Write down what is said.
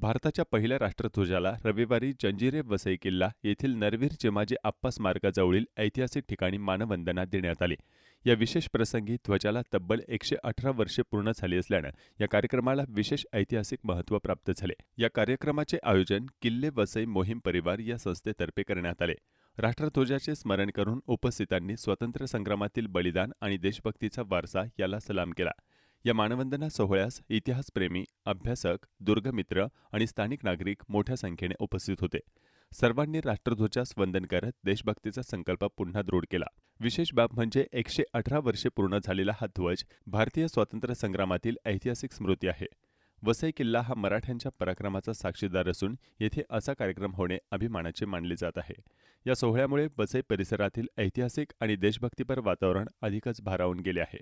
भारताच्या पहिल्या राष्ट्रध्वजाला रविवारी जंजिरे वसई किल्ला येथील नरवीर चिमाजी आप्पा स्मारकाजवळील ऐतिहासिक ठिकाणी मानवंदना देण्यात आली. या विशेष प्रसंगी ध्वजाला तब्बल एकशे अठरा वर्षे पूर्ण झाली असल्यानं या कार्यक्रमाला विशेष ऐतिहासिक महत्त्व प्राप्त झाले. या कार्यक्रमाचे आयोजन किल्ले वसई मोहीम परिवार या संस्थेतर्फे करण्यात आले. राष्ट्रध्वजाचे स्मरण करून उपस्थितांनी स्वातंत्र्य संग्रामातील बलिदान आणि देशभक्तीचा वारसा याला सलाम केला. या मानवंदना सोहळ्यास इतिहासप्रेमी अभ्यासक दुर्गमित्र आणि स्थानिक नागरिक मोठ्या संख्येने उपस्थित होते. सर्वांनी राष्ट्रध्वजास वंदन करत देशभक्तीचा संकल्प पुन्हा दृढ केला. विशेष बाब म्हणजे एकशे अठरा वर्षे पूर्ण झालेला हा ध्वज भारतीय स्वातंत्र्य संग्रामातील ऐतिहासिक स्मृती आहे. वसई किल्ला हा मराठ्यांच्या पराक्रमाचा साक्षीदार असून येथे असा कार्यक्रम होणे अभिमानाचे मानले जात आहे. या सोहळ्यामुळे वसई परिसरातील ऐतिहासिक आणि देशभक्तीपर वातावरण अधिकच भारावून गेले आहे.